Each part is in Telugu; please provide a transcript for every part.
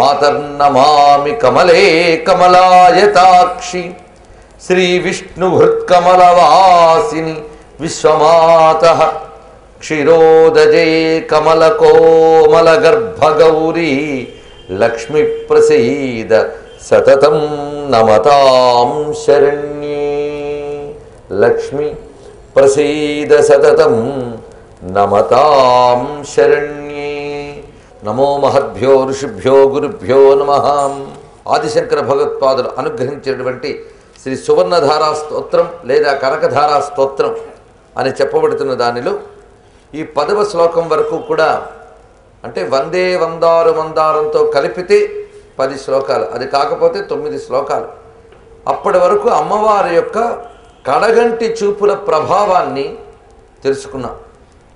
మాతర్నమామి కమలే కమలాయతాక్షి శ్రీ విష్ణుహృత్కమలవాసిని విశ్వమాత క్షీరోదజే కమలకోమల గర్భగౌరీ లక్ష్మి ప్రసీద సతతం నమతాం శరణ్యే. లక్ష్మి ప్రసీద సతతం నమతాం శరణ్యే. నమో మహద్భ్యో ఋషిభ్యో గురుభ్యో నమ. ఆదిశంకర భగవత్పాదులు అనుగ్రహించినటువంటి శ్రీ సువర్ణధారా స్తోత్రం లేదా కనకధారా స్తోత్రం అని చెప్పబడుతున్న దానిలో ఈ పదవ శ్లోకం వరకు కూడా అంటే వందే వందారు మందారంతో కలిపితే పది శ్లోకాలు. అది కాకపోతే తొమ్మిది శ్లోకాలు. అప్పటి వరకు అమ్మవారి యొక్క కడగంటి చూపుల ప్రభావాన్ని తెలుసుకున్నాం.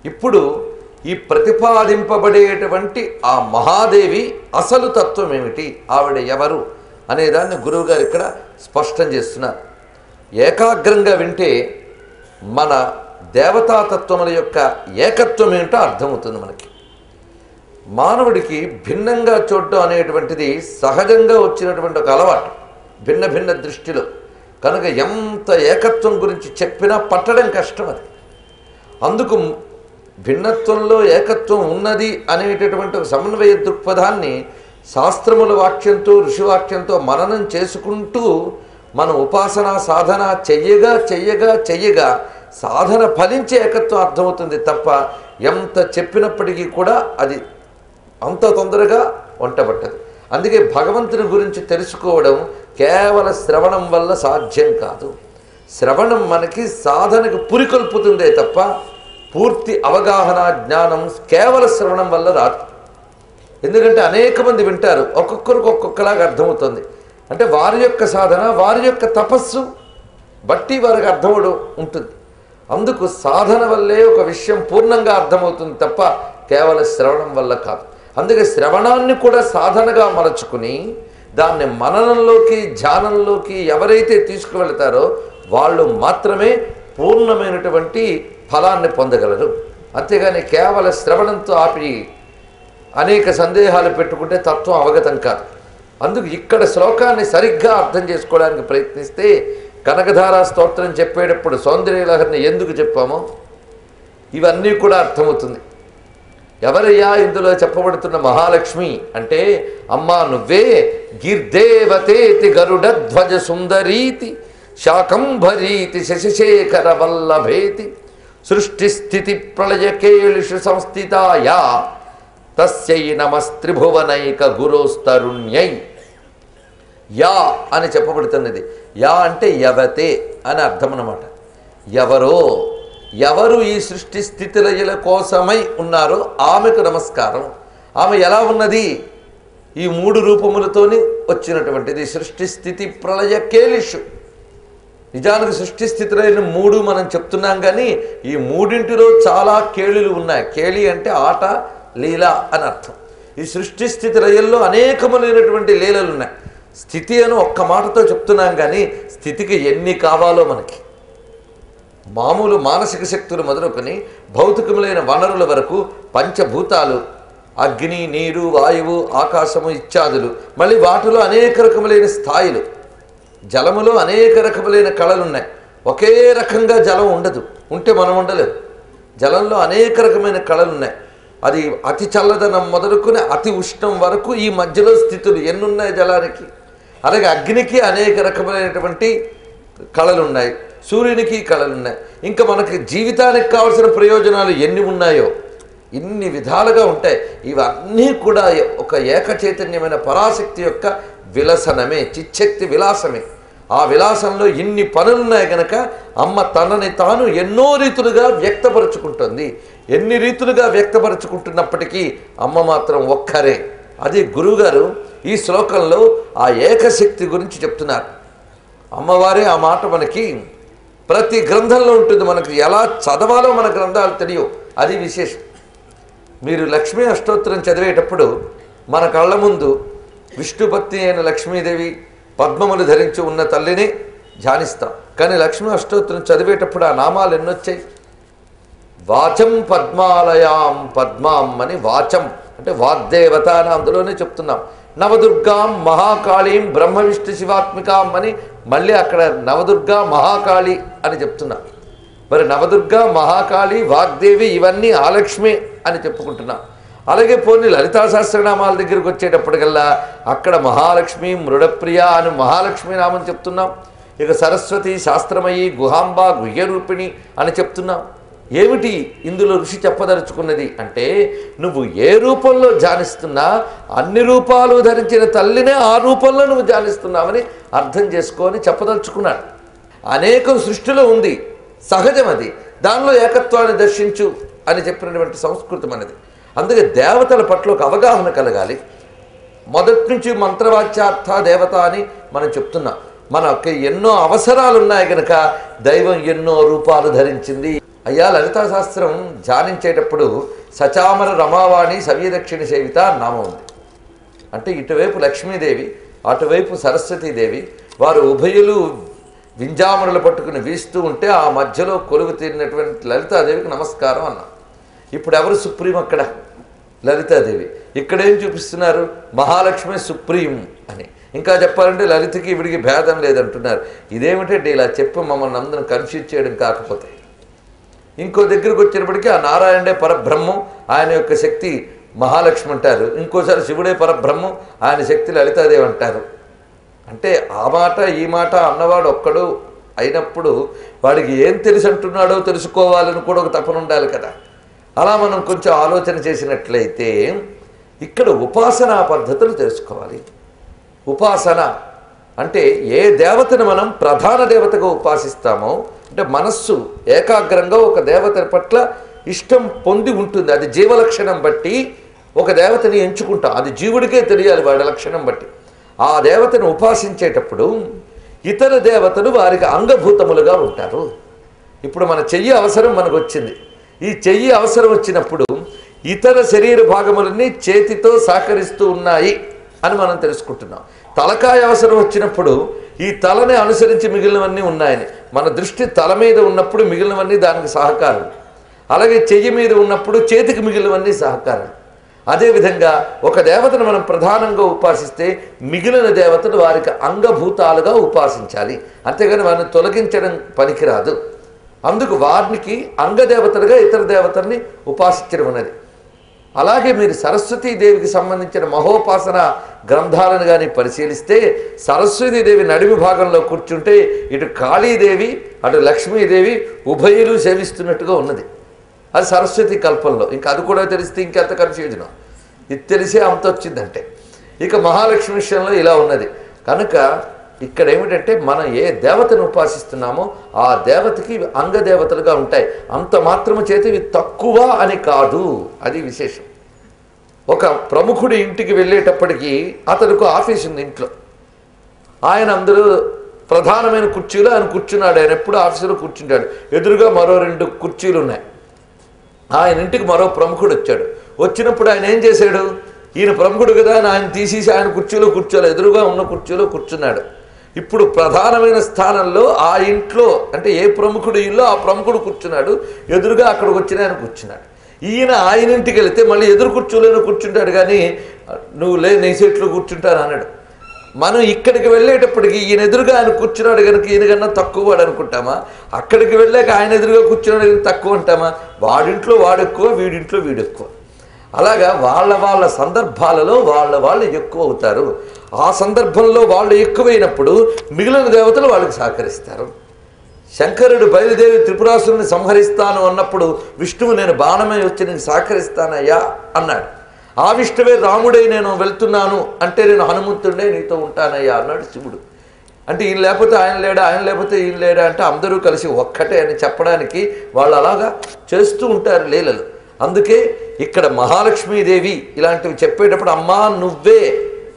ఇప్పుడు ఈ ప్రతిపాదింపబడేటువంటి ఆ మహాదేవి అసలు తత్వం ఏమిటి? ఆవిడ ఎవరు? అనేదాన్ని గురువుగారు ఇక్కడ స్పష్టం చేస్తున్నారు. ఏకాగ్రంగా వింటే మన దేవతాతత్వముల యొక్క ఏకత్వం ఏంటో అర్థమవుతుంది మనకి. మానవుడికి భిన్నంగా చూడడం అనేటువంటిది సహజంగా వచ్చినటువంటి ఒక అలవాటు. భిన్న భిన్న దృష్టిలో. కనుక ఎంత ఏకత్వం గురించి చెప్పినా పట్టడం కష్టం అది. అందుకు భిన్నత్వంలో ఏకత్వం ఉన్నది అనేటటువంటి ఒక సమన్వయ దృక్పథాన్ని శాస్త్రముల వాక్యంతో ఋషివాక్యంతో మననం చేసుకుంటూ మన ఉపాసన సాధన చెయ్యగా చెయ్యగా చెయ్యగా సాధన ఫలించే ఏకత్వం అర్థమవుతుంది తప్ప ఎంత చెప్పినప్పటికీ కూడా అది అంత తొందరగా వంటబట్టదు. అందుకే భగవంతుని గురించి తెలుసుకోవడం కేవల శ్రవణం వల్ల సాధ్యం కాదు. శ్రవణం మనకి సాధనకు పురికొల్పుతుందే తప్ప పూర్తి అవగాహన జ్ఞానం కేవల శ్రవణం వల్ల రాదు. ఎందుకంటే అనేక మంది వింటారు ఒక్కొక్కరికి ఒక్కొక్కలాగా అర్థమవుతుంది. అంటే వారి యొక్క సాధన వారి యొక్క తపస్సు బట్టి వారికి అర్థమవడం ఉంటుంది. అందుకు సాధన వల్లే ఒక విషయం పూర్ణంగా అర్థమవుతుంది తప్ప కేవలం శ్రవణం వల్ల కాదు. అందుకే శ్రవణాన్ని కూడా సాధనగా మలచుకుని దాన్ని మననంలోకి ధ్యానంలోకి ఎవరైతే తీసుకువెళతారో వాళ్ళు మాత్రమే పూర్ణమైనటువంటి ఫలాన్ని పొందగలరు. అంతేగాని కేవల శ్రవణంతో ఆపి అనేక సందేహాలు పెట్టుకుంటే తత్వం అవగతం కాదు. అందుకు ఇక్కడ శ్లోకాన్ని సరిగ్గా అర్థం చేసుకోవడానికి ప్రయత్నిస్తే కనకధార స్తోత్రం చెప్పేటప్పుడు సౌందర్యలహరిని ఎందుకు చెప్పామో? ఇవన్నీ కూడా అర్థమవుతుంది. ఎవరయ్యా ఇందులో చెప్పబడుతున్న మహాలక్ష్మి అంటే అమ్మా నువ్వే గిర్దేవతేతి గరుడ ధ్వజ సుందరీతి శాకంభరీతి శశిశేఖర వల్లభేతి సృష్టి స్థితి ప్రళయకేళిషు సంస్థితాయ. తస్యై నమస్త్రిభువనైక గురోస్తరుణ్యై యా అని చెప్పబడుతున్నది. యా అంటే యవతే అని అర్థం అన్నమాట ఎవరో ఎవరు ఈ సృష్టి స్థితిలయల కోసమై ఉన్నారో ఆమెకు నమస్కారం. ఆమె ఎలా ఉన్నది? ఈ మూడు రూపములతోని వచ్చినటువంటిది సృష్టి స్థితి ప్రళయ కేలిషు నిజానికి సృష్టి స్థితిలో మూడు మనం చెప్తున్నాం కానీ ఈ మూడింటిలో చాలా కేళులు ఉన్నాయి. కేళి అంటే ఆట లీల అని అర్థం. ఈ సృష్టి స్థితి రయల్లో అనేకములైనటువంటి లీలలు ఉన్నాయి. స్థితి అని ఒక్క మాటతో చెప్తున్నాం కానీ స్థితికి ఎన్ని కావాలో మనకి. మామూలు మానసిక శక్తులు మొదలుకొని భౌతికములైన వనరుల వరకు పంచభూతాలు అగ్ని నీరు వాయువు ఆకాశము ఇత్యాదులు మళ్ళీ వాటిలో అనేక రకములైన స్థాయిలు. జలములో అనేక రకములైన కళలు ఉన్నాయి ఒకే రకంగా జలం ఉండదు. ఉంటే మనం ఉండలేదు జలంలో అనేక రకమైన కళలు ఉన్నాయి అది అతి చల్లదనం మొదలుకునే అతి ఉష్ణం వరకు ఈ మధ్యలో స్థితులు ఎన్నున్నాయి జలానికి? అలాగే అగ్నికి అనేక రకమైనటువంటి కళలు ఉన్నాయి సూర్యునికి కళలు ఉన్నాయి ఇంకా మనకి జీవితానికి కావాల్సిన ప్రయోజనాలు ఎన్ని ఉన్నాయో ఇన్ని విధాలుగా ఉంటాయి. ఇవన్నీ కూడా ఒక ఏకచైతన్యమైన పరాశక్తి యొక్క విలసనమే చిచ్చక్తి విలాసమే. ఆ విలాసంలో ఇన్ని పనులున్నాయి గనక అమ్మ తనని తాను ఎన్నో రీతులుగా వ్యక్తపరుచుకుంటుంది. ఎన్ని రీతులుగా వ్యక్తపరుచుకుంటున్నప్పటికీ అమ్మ మాత్రం ఒక్కరే. అది గురువుగారు ఈ శ్లోకంలో ఆ ఏకశక్తి గురించి చెప్తున్నారు. అమ్మవారే ఆ మాట మనకి ప్రతి గ్రంథంలో ఉంటుంది. మనకు ఎలా చదవాలో మన గ్రంథాలు తెలియవు. అది విశేషం. మీరు లక్ష్మీ అష్టోత్తరం చదివేటప్పుడు మన కళ్ళ ముందు విష్ణుపత్ని అయిన లక్ష్మీదేవి పద్మములు ధరించి ఉన్న తల్లిని ధ్యానిస్తాం. కానీ లక్ష్మీ అష్టోత్తరం చదివేటప్పుడు ఆ నామాలు ఎన్నొచ్చాయి? వాచం పద్మాలయాం పద్మాం అని వాచం అంటే వాగ్దేవత అని అందులోనే చెప్తున్నాం. నవదుర్గాం మహాకాళీం బ్రహ్మ విష్ణు శివాత్మికాం అని మళ్ళీ అక్కడ నవదుర్గా మహాకాళి అని చెప్తున్నా. మరి నవదుర్గ మహాకాళి వాగ్దేవి ఇవన్నీ ఆలక్ష్మి అని చెప్పుకుంటున్నాను అలాగే పోనీ లలితా సహస్రనామాల దగ్గరికి వచ్చేటప్పటికల్లా అక్కడ మహాలక్ష్మి మృడప్రియ అని మహాలక్ష్మి నామం చెప్తున్నాం. ఇక సరస్వతి శాస్త్రమయి గుహాంబ గుహ్యరూపిణి అని చెప్తున్నాం. ఏమిటి ఇందులో ఋషి చెప్పదలుచుకున్నది అంటే నువ్వు ఏ రూపంలో ధ్యానిస్తున్నా అన్ని రూపాలు ధరించిన తల్లినే ఆ రూపంలో నువ్వు ధ్యానిస్తున్నావని అర్థం చేసుకొని చెప్పదలుచుకున్నాడు. అనేకం సృష్టిలో ఉంది. సహజం అది. దానిలో ఏకత్వాన్ని దర్శించు అని చెప్పినటువంటి సంస్కృతం అనేది. అందుకే దేవతల పట్ల ఒక అవగాహన కలగాలి. మొదటి నుంచి మంత్రవాచ్యార్థ దేవత అని మనం చెప్తున్నాం. మనకి ఎన్నో అవసరాలు ఉన్నాయి కనుక దైవం ఎన్నో రూపాలు ధరించింది. అయ్యా లలితా శాస్త్రం ధ్యానించేటప్పుడు సచామర రమావాణి సవ్యదక్షిణ సేవిత నామం ఉంది. అంటే ఇటువైపు లక్ష్మీదేవి అటువైపు సరస్వతీదేవి వారు ఉభయులు వింజామరులు పట్టుకుని వీస్తూ ఉంటే ఆ మధ్యలో కొలువు తీరినటువంటి లలితాదేవికి నమస్కారం అన్నాం ఇప్పుడు ఎవరు సుప్రీం అక్కడ? లలితాదేవి. ఇక్కడేం చూపిస్తున్నారు? మహాలక్ష్మి సుప్రీం అని. ఇంకా చెప్పాలంటే లలితకి ఇవిడికి భేదం లేదంటున్నారు. ఇదేమిటంటే ఇలా చెప్పి మమ్మల్ని అందరం కన్ఫ్యూజ్ చేయడం కాకపోతే? ఇంకో దగ్గరికి వచ్చినప్పటికీ ఆ నారాయణే పరబ్రహ్మం ఆయన యొక్క శక్తి మహాలక్ష్మి అంటారు. ఇంకోసారి శివుడే పరబ్రహ్మం ఆయన శక్తి లలితాదేవి అంటారు. అంటే ఆ మాట ఈ మాట అన్నవాడు ఒక్కడు అయినప్పుడు వాడికి ఏం తెలిసి అంటున్నాడో తెలుసుకోవాలని కూడా ఒక తపన ఉండాలి కదా. అలా మనం కొంచెం ఆలోచన చేసినట్లయితే ఇక్కడ ఉపాసనా పద్ధతులు తెలుసుకోవాలి. ఉపాసన అంటే ఏ దేవతను మనం ప్రధాన దేవతగా ఉపాసిస్తామో అంటే మనస్సు ఏకాగ్రంగా ఒక దేవత పట్ల ఇష్టం పొంది ఉంటుంది. అది జీవలక్షణం బట్టి ఒక దేవతని ఎంచుకుంటాం. అది జీవుడికే తెలియాలి వాడి లక్షణం బట్టి. ఆ దేవతను ఉపాసించేటప్పుడు ఇతర దేవతలు వారికి అంగభూతములుగా ఉంటారు. ఇప్పుడు మన చెయ్యి అవసరం మనకు వచ్చింది. ఈ చెయ్యి అవసరం వచ్చినప్పుడు ఇతర శరీర భాగములన్నీ చేతితో సహకరిస్తూ ఉన్నాయి అని మనం తెలుసుకుంటున్నాం. తలకాయ అవసరం వచ్చినప్పుడు ఈ తలని అనుసరించి మిగిలినవన్నీ ఉన్నాయని. మన దృష్టి తల మీద ఉన్నప్పుడు మిగిలినవన్నీ దానికి సహకారం. అలాగే చెయ్యి మీద ఉన్నప్పుడు చేతికి మిగిలినవన్నీ సహకారం. అదేవిధంగా ఒక దేవతను మనం ప్రధానంగా ఉపాసిస్తే మిగిలిన దేవతలు వారికి అంగభూతాలుగా ఉపాసించాలి. అంతేగాని వారిని తొలగించడం పనికిరాదు. అందుకు వారికి అంగదేవతలుగా ఇతర దేవతల్ని ఉపాసించడం ఉన్నది అలాగే మీరు సరస్వతీదేవికి సంబంధించిన మహోపాసన గ్రంథాలను కానీ పరిశీలిస్తే సరస్వతీదేవి నడిమి భాగంలో కూర్చుంటే ఇటు కాళీదేవి అటు లక్ష్మీదేవి ఉభయులు సేవిస్తున్నట్టుగా ఉన్నది. అది సరస్వతి కల్పంలో. ఇంకా అది కూడా తెలిస్తే ఇంకెంత కన్ఫ్యూజన్ ఇది తెలిసే అంత వచ్చిందంటే ఇక మహాలక్ష్మి విషయంలో ఇలా ఉన్నది. కనుక ఇక్కడ ఏమిటంటే మనం ఏ దేవతను ఉపాసిస్తున్నామో ఆ దేవతకి అంగదేవతలుగా ఉంటాయి. అంత మాత్రము చేత ఇవి తక్కువ అని కాదు. అది విశేషం. ఒక ప్రముఖుడి ఇంటికి వెళ్ళేటప్పటికీ అతనికి ఆఫీస్ ఉంది ఇంట్లో. ఆయన అందరూ ప్రధానమైన కుర్చీలో ఆయన కూర్చున్నాడు. ఆయన ఎప్పుడు ఆఫీసులో కూర్చుంటాడు. ఎదురుగా మరో రెండు కుర్చీలు ఉన్నాయి ఆయన ఇంటికి మరో ప్రముఖుడు వచ్చాడు. వచ్చినప్పుడు ఆయన ఏం చేశాడు? ఈయన ప్రముఖుడు కదా ఆయన తీసేసి ఆయన కుర్చీలో కూర్చోలే ఎదురుగా ఉన్న కుర్చీలో కూర్చున్నాడు. ఇప్పుడు ప్రధానమైన స్థానంలో ఆ ఇంట్లో అంటే ఏ ప్రముఖుడు ఇల్లు ఆ ప్రముఖుడు కూర్చున్నాడు ఎదురుగా అక్కడికి వచ్చిన ఆయన కూర్చున్నాడు. ఈయన ఆయన ఇంటికి వెళితే మళ్ళీ ఎదురు కూర్చోలేని కూర్చుంటాడు కానీ నువ్వు లే నీ సీట్లో కూర్చుంటాను అన్నాడు. మనం ఇక్కడికి వెళ్ళేటప్పటికి ఈయన ఎదురుగా ఆయన కూర్చున్నాడు కనుక ఈయనకన్నా తక్కువ వాడు అనుకుంటామా? అక్కడికి వెళ్ళాక ఆయన ఎదురుగా కూర్చున్నాడు కనుక తక్కువ అంటామా? వాడింట్లో వాడు ఎక్కువ వీడింట్లో వీడు ఎక్కువ. అలాగా వాళ్ళ వాళ్ళ సందర్భాలలో వాళ్ళ వాళ్ళు ఎక్కువ అవుతారు. ఆ సందర్భంలో వాళ్ళు ఎక్కువైనప్పుడు మిగిలిన దేవతలు వాళ్ళకి సహకరిస్తారు. శంకరుడు బయలుదేరి త్రిపురాసురుని సంహరిస్తాను అన్నప్పుడు విష్ణువు నేను బాణమై వచ్చి నేను సహకరిస్తానయ్యా అన్నాడు. ఆ విష్ణువే రాముడై నేను వెళ్తున్నాను అంటే నేను హనుమంతుడే నీతో ఉంటానయ్యా అన్నాడు శివుడు. అంటే ఈయన లేకపోతే ఆయన లేడా ఆయన లేకపోతే ఈయన లేడా అంటే అందరూ కలిసి ఒక్కటే అని చెప్పడానికి వాళ్ళు అలాగా చేస్తూ ఉంటారు లీలలు. అందుకే ఇక్కడ మహాలక్ష్మీదేవి ఇలాంటివి చెప్పేటప్పుడు అమ్మా నువ్వే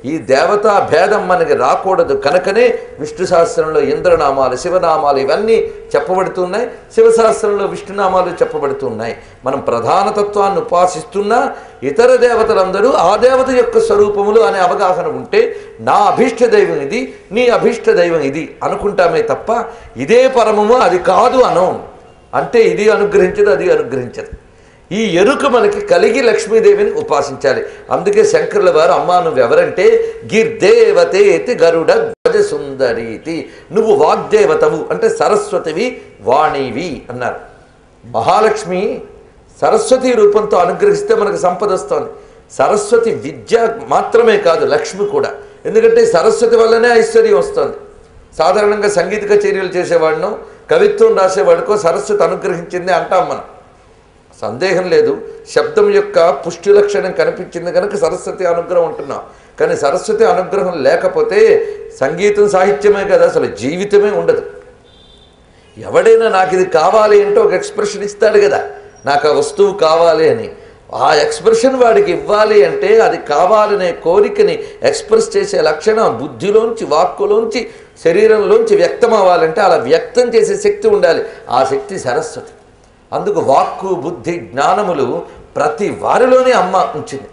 ఈ దేవతా భేదం మనకి రాకూడదు. కనుకనే విష్ణు శాస్త్రంలో ఇంద్రనామాలు శివనామాలు ఇవన్నీ చెప్పబడుతున్నాయి. శివశాస్త్రంలో విష్ణునామాలు చెప్పబడుతున్నాయి. మనం ప్రధాన తత్వాన్ని ఉపాసిస్తున్నా ఇతర దేవతలందరూ ఆ దేవత యొక్క స్వరూపములు అనే అవగాహన ఉంటే నా అభీష్ట దైవం ఇది నీ అభీష్ట దైవం ఇది అనుకుంటామే తప్ప ఇదే పరమము అది కాదు అనం. అంటే ఇది అనుగ్రహించదు అది అనుగ్రహించదు. ఈ ఎరుక మనకి కలిగి లక్ష్మీదేవిని ఉపాసించాలి. అందుకే శంకరుల వారు అమ్మా నువ్వు ఎవరంటే గిర్దేవతేతి గరుడ ధ్వజ సుందరీతి నువ్వు వాగ్దేవతవు అంటే సరస్వతివి వాణివి అన్నారు. మహాలక్ష్మి సరస్వతి రూపంతో అనుగ్రహిస్తే మనకు సంపద వస్తుంది. సరస్వతి విద్య మాత్రమే కాదు లక్ష్మి కూడా. ఎందుకంటే సరస్వతి వల్లనే ఐశ్వర్యం వస్తుంది. సాధారణంగా సంగీత కచేరీలు చేసేవాడినో కవిత్వం రాసేవాడికో సరస్వతి అనుగ్రహించింది అంటాం మనం. సందేహం లేదు. శబ్దం యొక్క పుష్టి లక్షణం కనిపించింది కనుక సరస్వతి అనుగ్రహం ఉంటున్నాం. కానీ సరస్వతి అనుగ్రహం లేకపోతే సంగీతం సాహిత్యమే కదా అసలు జీవితమే ఉండదు. ఎవడైనా నాకు ఇది కావాలి అంటే ఒక ఎక్స్ప్రెషన్ ఇస్తాడు కదా. నాకు ఆ వస్తువు కావాలి అని. ఆ ఎక్స్ప్రెషన్ వాడికి ఇవ్వాలి అంటే అది కావాలనే కోరికని ఎక్స్ప్రెస్ చేసే లక్షణం బుద్ధిలోంచి వాక్కులోంచి శరీరంలోంచి వ్యక్తం అవ్వాలంటే అలా వ్యక్తం చేసే శక్తి ఉండాలి. ఆ శక్తి సరస్వతి. అందుకు వాక్కు బుద్ధి జ్ఞానములు ప్రతి వారిలోనే అమ్మ ఉంచింది.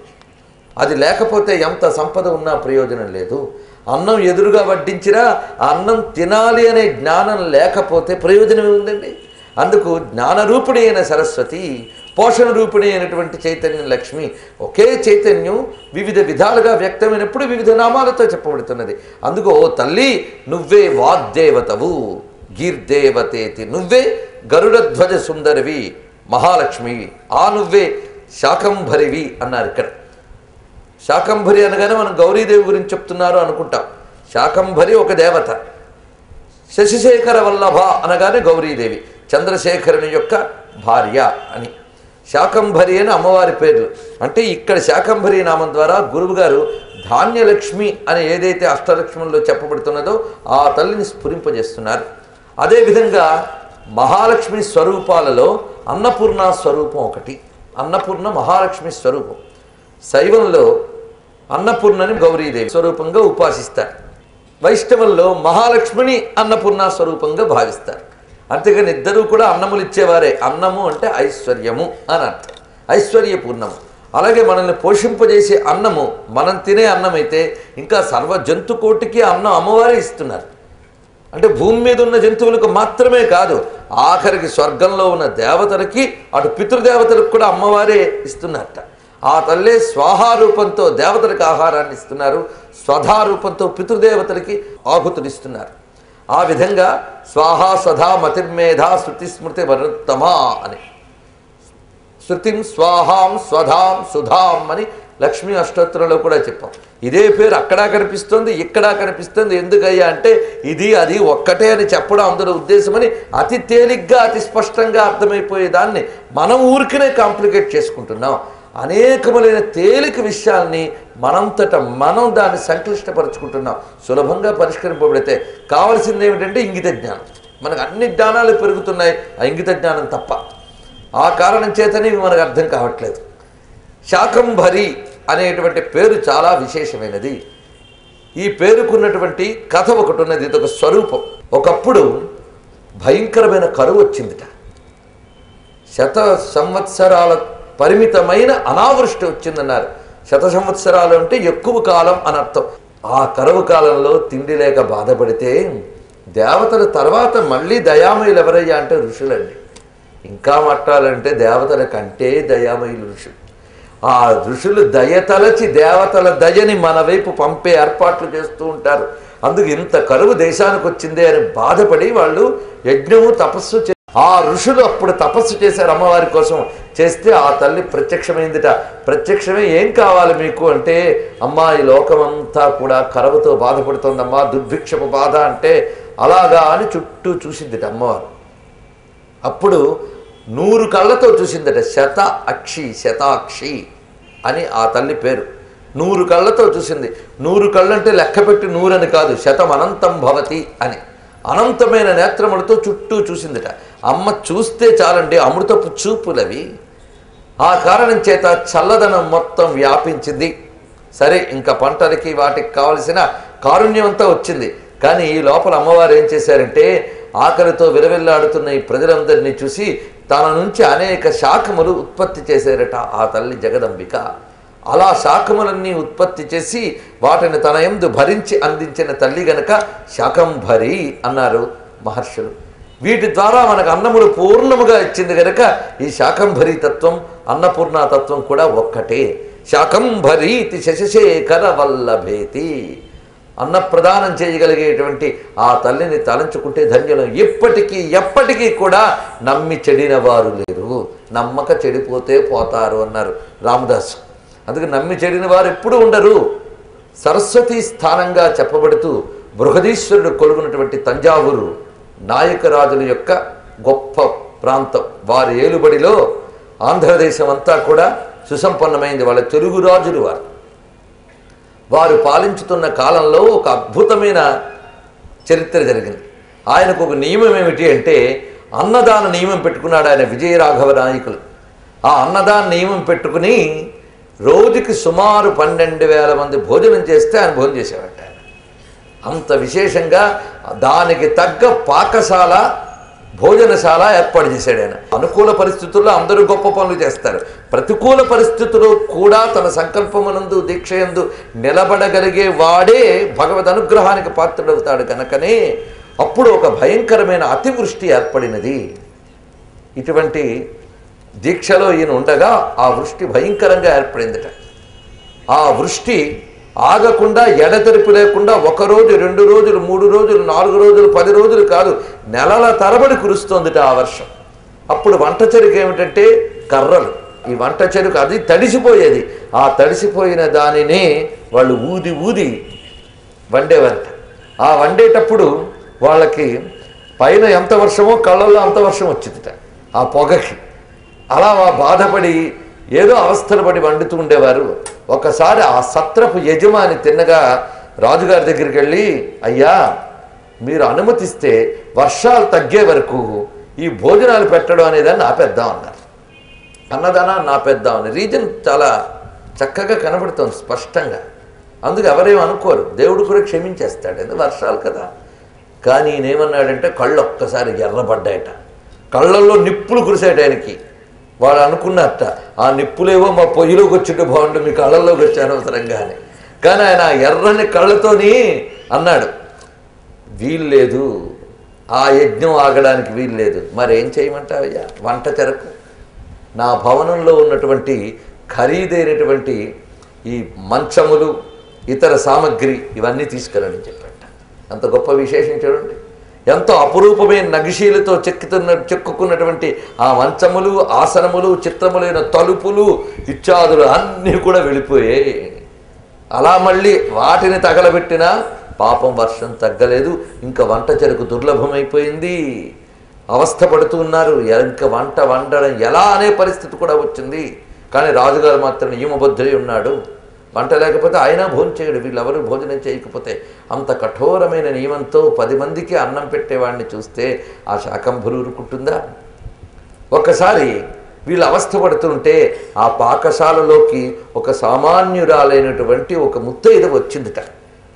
అది లేకపోతే ఎంత సంపద ఉన్నా ప్రయోజనం లేదు. అన్నం ఎదురుగా వడ్డించినా అన్నం తినాలి అనే జ్ఞానం లేకపోతే ప్రయోజనం ఉందండి. అందుకు జ్ఞానరూపిణి అయిన సరస్వతి పోషణ రూపిణి అయినటువంటి చైతన్యం లక్ష్మి ఒకే చైతన్యం వివిధ విధాలుగా వ్యక్తమైనప్పుడు వివిధ నామాలతో చెప్పబడుతున్నది. అందుకు ఓ తల్లి నువ్వే వాగ్దేవతవు. గీర్దేవతేతి నువ్వే గరుడధ్వజ సుందరివి మహాలక్ష్మి ఆ నువ్వే శాకంభరివి అన్నారు ఇక్కడ. శాకంభరి అనగానే మనం గౌరీదేవి గురించి చెప్తున్నారు అనుకుంటాం. శాకంభరి ఒక దేవత. శశిశేఖర వల్లభ అనగానే గౌరీదేవి చంద్రశేఖరుని యొక్క భార్య అని. శాకంభరి అని అమ్మవారి పేర్లు. అంటే ఇక్కడ శాకంభరి నామం ద్వారా గురువుగారు ధాన్యలక్ష్మి అని ఏదైతే అష్టలక్ష్మంలో చెప్పబడుతున్నదో ఆ తల్లిని స్ఫురింపజేస్తున్నారు. అదేవిధంగా మహాలక్ష్మి స్వరూపాలలో అన్నపూర్ణ స్వరూపం ఒకటి. అన్నపూర్ణ మహాలక్ష్మి స్వరూపం. శైవంలో అన్నపూర్ణని గౌరీదేవి స్వరూపంగా ఉపాసిస్తారు. వైష్ణవంలో మహాలక్ష్మిని అన్నపూర్ణ స్వరూపంగా భావిస్తారు. అంతేగాని ఇద్దరూ కూడా అన్నములు ఇచ్చేవారే. అన్నము అంటే ఐశ్వర్యము అని అర్థం. ఐశ్వర్యపూర్ణము. అలాగే మనల్ని పోషింపజేసే అన్నము మనం తినే అన్నం అయితే ఇంకా సర్వ జంతుకోటికి అన్నం అమ్మవారే ఇస్తున్నారు. అంటే భూమి మీద ఉన్న జంతువులకు మాత్రమే కాదు ఆఖరికి స్వర్గంలో ఉన్న దేవతలకి అటు పితృదేవతలకు కూడా అమ్మవారే ఇస్తున్నారట. ఆ తల్లే స్వాహారూపంతో దేవతలకు ఆహారాన్ని ఇస్తున్నారు స్వధారూపంతో పితృదేవతలకి ఆహుతునిస్తున్నారు ఆ విధంగా స్వాహా స్వధా మతిర్మేధ శృతి స్మృతి వరుత్తమా అని. శృతిం స్వాహాం స్వధాం సుధాం అని లక్ష్మీ అష్టోత్తరంలో కూడా చెప్పాం. ఇదే పేరు అక్కడా కనిపిస్తుంది ఇక్కడా కనిపిస్తుంది. ఎందుకయ్యా అంటే ఇది అది ఒక్కటే అని చెప్పడం అందులో ఉద్దేశమని అతి తేలిగ్గా అతి స్పష్టంగా అర్థమైపోయే దాన్ని మనం ఊరికనే కాంప్లికేట్ చేసుకుంటున్నాం. అనేకములైన తేలిక విషయాల్ని మనంతట మనం దాన్ని సంక్లిష్టపరుచుకుంటున్నాం. సులభంగా పరిష్కరింపబడితే కావలసింది ఏమిటంటే ఇంగిత జ్ఞానం. మనకు అన్ని జ్ఞానాలు పెరుగుతున్నాయి ఆ ఇంగిత జ్ఞానం తప్ప. ఆ కారణం చేతనే ఇవి మనకు అర్థం కావట్లేదు. శాకంభరి అనేటువంటి పేరు చాలా విశేషమైనది. ఈ పేరుకున్నటువంటి కథ ఒకటి ఉన్నది ఇది ఒక స్వరూపం. ఒకప్పుడు భయంకరమైన కరువు వచ్చిందిట. శత సంవత్సరాల పరిమితమైన అనావృష్టి వచ్చిందన్నారు. శత సంవత్సరాలు అంటే ఎక్కువ కాలం అని అర్థం. ఆ కరువు కాలంలో తిండి లేక బాధపడితే దేవతల తర్వాత మళ్ళీ దయామయులు ఎవరయ్యా అంటే ఋషులండి. ఇంకా మట్టాలంటే దేవతల కంటే దయామయులు ఋషులు. ఆ ఋషులు దయతలచి దేవతల దయని మన వైపు పంపే ఏర్పాట్లు చేస్తూ ఉంటారు. అందుకు ఇంత కరువు దేశానికి వచ్చిందే అని బాధపడి వాళ్ళు యజ్ఞము తపస్సు ఆ ఋషులు అప్పుడు తపస్సు చేశారు అమ్మవారి కోసం. చేస్తే ఆ తల్లి ప్రత్యక్షమైందిట. ప్రత్యక్షమే ఏం కావాలి మీకు అంటే అమ్మా ఈ లోకమంతా కూడా కరువుతో బాధపడుతోందమ్మా దుర్భిక్షపు బాధ అంటే అలాగా అని చుట్టూ చూసిందిట అమ్మవారు. అప్పుడు నూరు కళ్ళతో చూసిందట శత అక్షి శతాక్షి అని ఆ తల్లి పేరు. నూరు కళ్ళతో చూసింది. నూరు కళ్ళంటే లెక్కపెట్టి నూరని కాదు శతం అనంతం భవతి అని. అనంతమైన నేత్రములతో చుట్టూ చూసిందట. అమ్మ చూస్తే చాలండి అమృతపు చూపులవి. ఆ కారణం చేత చల్లదనం మొత్తం వ్యాపించింది. సరే ఇంకా పంటలకి వాటికి కావలసిన కారుణ్యమంతా వచ్చింది. కానీ ఈ లోపల అమ్మవారు ఏం చేశారంటే ఆకలితో విలవిల్లాడుతున్న ఈ ప్రజలందరినీ చూసి తన నుంచి అనేక శాఖములు ఉత్పత్తి చేశారట ఆ తల్లి జగదంబిక. అలా శాఖములన్నీ ఉత్పత్తి చేసి వాటిని తన ఎందు భరించి అందించిన తల్లి గనక శాకంభరి అన్నారు మహర్షులు. వీటి ద్వారా మనకు అన్నములు పూర్ణముగా ఇచ్చింది కనుక ఈ శాకంభరీ తత్వం అన్నపూర్ణ తత్వం కూడా ఒక్కటే. శాకంభరీతి శశశేఖర వల్లభేతి. అన్నప్రదానం చేయగలిగేటువంటి ఆ తల్లిని తలంచుకుంటే ధన్యులం. ఇప్పటికీ ఎప్పటికీ కూడా నమ్మి చెడిన వారు లేరు. నమ్మక చెడిపోతే పోతారు అన్నారు రామదాసు. అందుకే నమ్మి చెడిన వారు ఎప్పుడూ ఉండరు. సరస్వతి స్థానంగా చెప్పబడుతూ బృహదీశ్వరుడు కొలుగునటువంటి తంజావూరు నాయకరాజుల యొక్క గొప్ప ప్రాంతం. వారి ఏలుబడిలో ఆంధ్రదేశం అంతా కూడా సుసంపన్నమైంది. వాళ్ళ తెలుగు రాజులు వారు. వారు పాలించుతున్న కాలంలో ఒక అద్భుతమైన చరిత్ర జరిగింది. ఆయనకు ఒక నియమం ఏమిటి అంటే అన్నదాన నియమం పెట్టుకున్నాడు ఆయన విజయరాఘవ నాయకులు. ఆ అన్నదాన నియమం పెట్టుకుని రోజుకి సుమారు పన్నెండు వేల మంది భోజనం చేస్తే ఆయన భోజనం చేసేవాడు అంత విశేషంగా దానికి తగ్గ పాకశాల భోజనశాల ఏర్పాటు చేశాడు ఆయన. అనుకూల పరిస్థితుల్లో అందరూ గొప్ప పనులు చేస్తారు. ప్రతికూల పరిస్థితుల్లో కూడా తన సంకల్పమునందు దీక్షయందు నిలబడగలిగే వాడే భగవద్ అనుగ్రహానికి పాత్రుడవుతాడు కనుకనే అప్పుడు ఒక భయంకరమైన అతివృష్టి ఏర్పడినది. ఇటువంటి దీక్షలో ఈయన ఉండగా ఆ వృష్టి భయంకరంగా ఏర్పడిందట. ఆ వృష్టి ఆగకుండా ఎడతెరిపి లేకుండా ఒక రోజు రెండు రోజులు మూడు రోజులు నాలుగు రోజులు పది రోజులు కాదు నెలల తరబడి కురుస్తోందిట ఆ వర్షం. అప్పుడు వంట చెరుకు ఏమిటంటే కర్రలు. ఈ వంట చెరుకు అది తడిసిపోయేది. ఆ తడిసిపోయిన దానిని వాళ్ళు ఊది ఊది వండేవంట. ఆ వండేటప్పుడు వాళ్ళకి పైన ఎంత వర్షమో కళ్ళల్లో అంత వర్షం వచ్చిందిట. ఆ పొగకి. అలా బాధపడి ఏదో అవస్థలు పడి వండుతూ ఉండేవారు. ఒకసారి ఆ సత్రపు యజమాని తిన్నగా రాజుగారి దగ్గరికి వెళ్ళి అయ్యా మీరు అనుమతిస్తే వర్షాలు తగ్గే వరకు ఈ భోజనాలు పెట్టడం అనేదాన్ని ఆపేద్దాం అన్నారు. అన్నదానాన్ని ఆపేద్దామని రీజన్ చాలా చక్కగా కనబడుతుంది స్పష్టంగా. అందుకు ఎవరేం అనుకోరు. దేవుడు కూడా క్షమించేస్తాడు. ఎందుకు వర్షాలు కదా. కానీ నేనేమన్నాడంటే కళ్ళు ఒక్కసారి ఎర్రబడ్డాయట. కళ్ళల్లో నిప్పులు కురిసేయడానికి వాడు అనుకున్నట్ట ఆ నిప్పులేవో మా పొయ్యిలోకి వచ్చింటే బాగుండు మీ కళ్ళల్లోకి వచ్చాను అవసరంగానే కానీ ఆయన ఎర్రని కళ్ళతోని అన్నాడు వీల్లేదు ఆ యజ్ఞం ఆగడానికి వీల్లేదు మరి ఏం చేయమంటావయ్యా? వంట చెరకు నా భవనంలో ఉన్నటువంటి ఖరీదైనటువంటి ఈ మంచములు ఇతర సామగ్రి ఇవన్నీ తీసుకెళ్ళండి చెప్పంట అంత గొప్ప విశేషం చూడండి. ఎంతో అపురూపమైన నగిశీలతో చెక్కుతున్న చెక్కుకున్నటువంటి ఆ మంచములు ఆసనములు చిత్రములైన తలుపులు ఇత్యాదులు అన్నీ కూడా వెళ్ళిపోయాయి అలా మళ్ళీ వాటిని తగలబెట్టినా పాపం వర్షం తగ్గలేదు. ఇంకా వంట చెరుకు దుర్లభమైపోయింది. అవస్థ పడుతూ ఉన్నారు. ఇంకా వంట వండడం ఎలా అనే పరిస్థితి కూడా వచ్చింది. కానీ రాజుగారు మాత్రం నియమబద్ధులై ఉన్నాడు. వంట లేకపోతే ఆయన భోజనం చేయడు. వీళ్ళెవరు భోజనం చేయకపోతే అంత కఠోరమైన నియమంతో పది మందికి అన్నం పెట్టేవాడిని చూస్తే ఆ శాకం ఊరుకుంటుందా ఒక్కసారి వీళ్ళు అవస్థపడుతుంటే ఆ పాకశాలలోకి ఒక సామాన్యురాలైనటువంటి ఒక ముత్తైద వచ్చిందిట.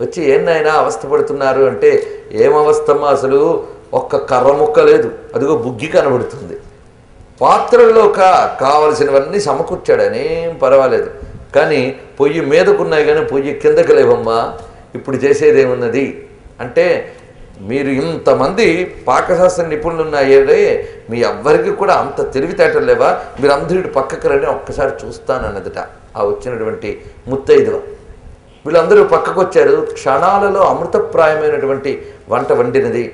వచ్చి ఏన్నైనా అవస్థ పడుతున్నారు? అంటే ఏమవస్థమ్మా అసలు? ఒక్క కర్ర ముక్క లేదు. అదిగో బుగ్గి కనబడుతుంది. పాత్రల్లో కావలసినవన్నీ సమకూర్చాడు. అనేం పర్వాలేదు. కానీ పొయ్యి మీదకున్నాయి కానీ పొయ్యి కిందకి లేవమ్మా. ఇప్పుడు చేసేదేమున్నది? అంటే మీరు ఇంతమంది పాకశాస్త్ర నిపుణులు ఉన్నాయే మీ ఎవ్వరికి కూడా అంత తెలివితేటలు లేవా? మీరు అందరి పక్కకు రండి ఒక్కసారి చూస్తానన్నదిట ఆ వచ్చినటువంటి ముత్తైదువ. వీళ్ళందరూ పక్కకు వచ్చారు క్షణాలలో అమృతప్రాయమైనటువంటి వంట వండినది.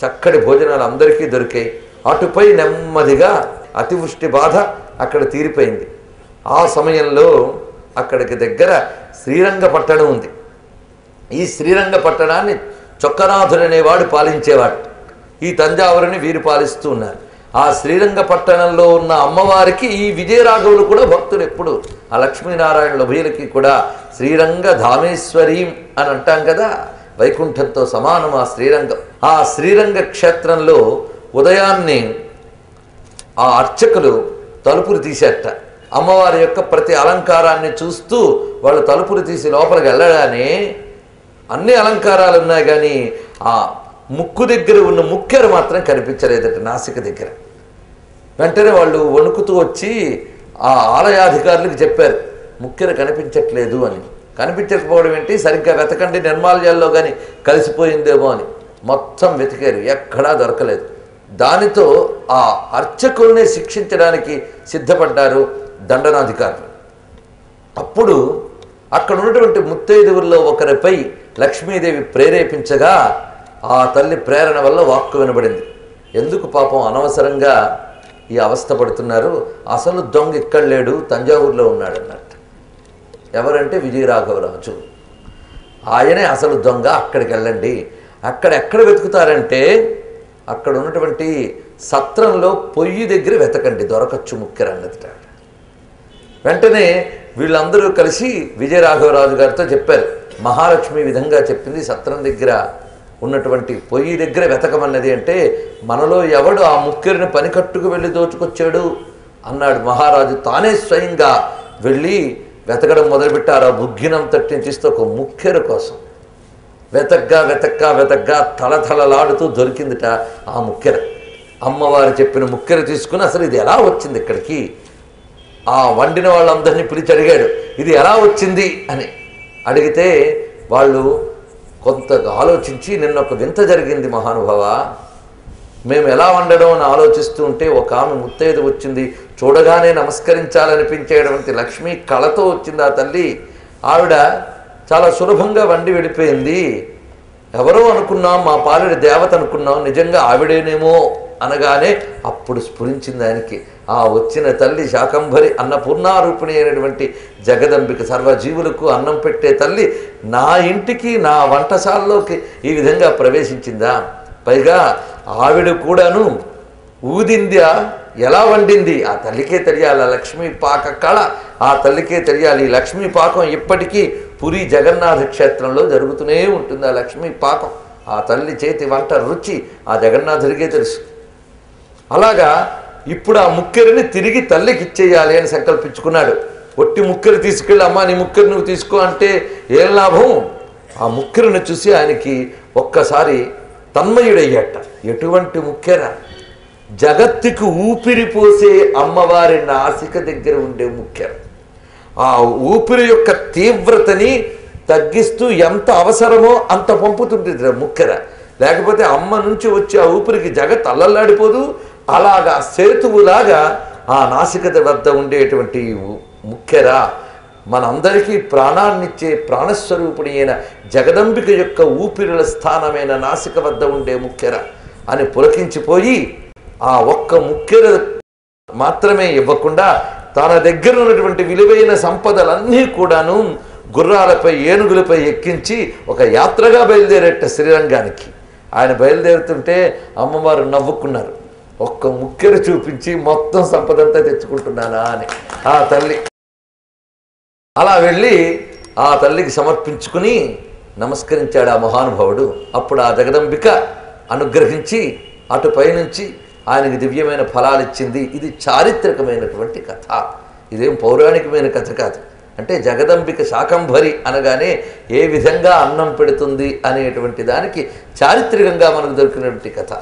చక్కటి భోజనాలు అందరికీ దొరికాయి. అటుపై నెమ్మదిగా అతివృష్టి బాధ అక్కడ తీరిపోయింది. ఆ సమయంలో అక్కడికి దగ్గర శ్రీరంగపట్టణం ఉంది. ఈ శ్రీరంగ పట్టణాన్ని చొక్కనాథుడు అనేవాడు పాలించేవాడు. ఈ తంజావూరుని వీరు పాలిస్తూ ఉన్నారు. ఆ శ్రీరంగ పట్టణంలో ఉన్న అమ్మవారికి ఈ విజయరాఘవులు కూడా భక్తులు ఎప్పుడు. ఆ లక్ష్మీనారాయణ ఉభయులకి కూడా శ్రీరంగ ధామేశ్వరీం అని అంటాం కదా వైకుంఠంతో సమానం ఆ శ్రీరంగం. ఆ శ్రీరంగ క్షేత్రంలో ఉదయాన్నే ఆ అర్చకులు తలుపులు తీసేట. అమ్మవారి యొక్క ప్రతి అలంకారాన్ని చూస్తూ వాళ్ళు తలుపులు తీసి లోపలికి వెళ్ళగానే అన్ని అలంకారాలు ఉన్నాయి కానీ ఆ ముక్కు దగ్గర ఉన్న ముక్కెరు మాత్రం కనిపించలేదట నాసిక దగ్గర. వెంటనే వాళ్ళు వణుకుతూ వచ్చి ఆ ఆలయాధికారులకు చెప్పారు ముక్కెర కనిపించట్లేదు అని. కనిపించకపోవడం ఏంటి? సరిగ్గా వెతకండి నిర్మాల్యాల్లో కానీ కలిసిపోయిందేమో అని. మొత్తం వెతికారు ఎక్కడా దొరకలేదు. దానితో ఆ అర్చకుల్ని శిక్షించడానికి సిద్ధపడ్డారు. దండనాధికారులు అప్పుడు అక్కడ ఉన్నటువంటి ముత్తైదువుల్లో ఒకరిపై లక్ష్మీదేవి ప్రేరేపించగా ఆ తల్లి ప్రేరణ వల్ల వాక్కు వినబడింది. ఎందుకు పాపం అనవసరంగా ఈ అవస్థ పడుతున్నారు? అసలు దొంగ ఇక్కడ లేడు తంజావూరులో ఉన్నాడు అన్నట్టు ఎవరంటే విజయరాఘవరాజు ఆయనే అసలు దొంగ అక్కడికి వెళ్ళండి. అక్కడ ఎక్కడ వెతుకుతారంటే అక్కడ ఉన్నటువంటి సత్రంలో పొయ్యి దగ్గర వెతకండి దొరకచ్చు ముఖ్యరన్నదిట వెంటనే వీళ్ళందరూ కలిసి విజయరాఘవరాజు గారితో చెప్పారు. మహాలక్ష్మి విధంగా చెప్పింది సత్రం దగ్గర ఉన్నటువంటి పొయ్యి దగ్గర వెతకమన్నది అంటే మనలో ఎవడు ఆ ముక్కెరిని పనికట్టుకు వెళ్ళి దోచుకొచ్చాడు అన్నాడు మహారాజు. తానే స్వయంగా వెళ్ళి వెతకడం మొదలుపెట్టారు. ఆ బుగ్గినం తట్టిని తీస్తే ఒక ముక్కెర కోసం. వెతగ్గా వెతగ్గా వెతగ్గా తలతలలాడుతూ దొరికిందిట ఆ ముక్కెర. అమ్మవారు చెప్పిన ముక్కెర తీసుకుని అసలు ఇది ఎలా వచ్చింది ఇక్కడికి? ఆ వండిన వాళ్ళందరినీ పిలిచి అడిగాడు ఇది ఎలా వచ్చింది? అని. అడిగితే వాళ్ళు కొంత ఆలోచించి నిన్న ఒక వింత జరిగింది మహానుభావ. మేము ఎలా వండడం అని ఆలోచిస్తూ ఉంటే ఒక ఆమె ముత్తైదు వచ్చింది. చూడగానే నమస్కరించాలనిపించేటువంటి లక్ష్మి కళతో వచ్చింది ఆ తల్లి. ఆవిడ చాలా సులభంగా వండి వెళ్ళిపోయింది. ఎవరో అనుకున్నాం మా పాలుడి దేవత అనుకున్నాం. నిజంగా ఆవిడేనేమో అనగానే అప్పుడు స్ఫురించింది ఆయనకి. ఆ వచ్చిన తల్లి శాకంభరి అన్నపూర్ణారూపిణి అయినటువంటి జగదంబిక సర్వజీవులకు అన్నం పెట్టే తల్లి నా ఇంటికి నా వంటశాలలోకి ఈ విధంగా ప్రవేశించిందా? పైగా ఆవిడ కూడాను ఊదిందా? ఎలా వండింది? ఆ తల్లికే తెలియాలి ఆ లక్ష్మీ పాక కళ? ఆ తల్లికే తెలియాలి. ఈ లక్ష్మీ పాకం ఇప్పటికీ పురి జగన్నాథ క్షేత్రంలో జరుగుతూనే ఉంటుంది ఆ లక్ష్మీ పాకం? ఆ తల్లి చేతి వంట రుచి ఆ జగన్నాథుడికే తెలుసు. అలాగా ఇప్పుడు ఆ ముక్కెరిని తిరిగి తల్లికి ఇచ్చేయాలి అని సంకల్పించుకున్నాడు. ఒట్టి ముక్కెరు తీసుకెళ్ళి అమ్మ నీ ముక్కెరు నువ్వు తీసుకో అంటే ఏం లాభం? ఆ ముక్కెరుని చూసి ఆయనకి ఒక్కసారి తన్మయుడయ్యట. ఎటువంటి ముక్కెర? జగత్తుకు ఊపిరి పోసే అమ్మవారి నాసిక దగ్గర ఉండే ముక్కెర. ఆ ఊపిరి యొక్క తీవ్రతని తగ్గిస్తూ ఎంత అవసరమో అంత పంపుతుంది ముక్కెర. లేకపోతే అమ్మ నుంచి వచ్చే ఆ ఊపిరికి జగత్ అల్లల్లాడిపోదు అలాగా సేతువులాగా ఆ నాసికత వద్ద ఉండేటువంటి ముఖ్యరా మనందరికీ ప్రాణాన్నిచ్చే ప్రాణస్వరూపిణి అయిన జగదంబిక యొక్క ఊపిరుల స్థానమైన నాసిక వద్ద ఉండే ముఖ్యర అని పులకించిపోయి ఆ ఒక్క ముఖ్యర మాత్రమే ఇవ్వకుండా తన దగ్గర ఉన్నటువంటి విలువైన సంపదలన్నీ కూడాను గుర్రాలపై ఏనుగులపై ఎక్కించి ఒక యాత్రగా బయలుదేరేట శ్రీరంగానికి. ఆయన బయలుదేరుతుంటే అమ్మవారు నవ్వుకున్నారు. ఒక్క ముక్కెరు చూపించి మొత్తం సంపదంతా తెచ్చుకుంటున్నానా అని. ఆ తల్లి అలా వెళ్ళి ఆ తల్లికి సమర్పించుకుని నమస్కరించాడు ఆ మహానుభావుడు. అప్పుడు ఆ జగదంబిక అనుగ్రహించి అటు పైనుంచి ఆయనకి దివ్యమైన ఫలాలు ఇచ్చింది. ఇది చారిత్రకమైనటువంటి కథ. ఇదేం పౌరాణికమైన కథ కాదు. అంటే జగదంబిక శాకంభరి అనగానే ఏ విధంగా అన్నం పెడుతుంది అనేటువంటి దానికి చారిత్రకంగా మనకు దొరికినటువంటి కథ.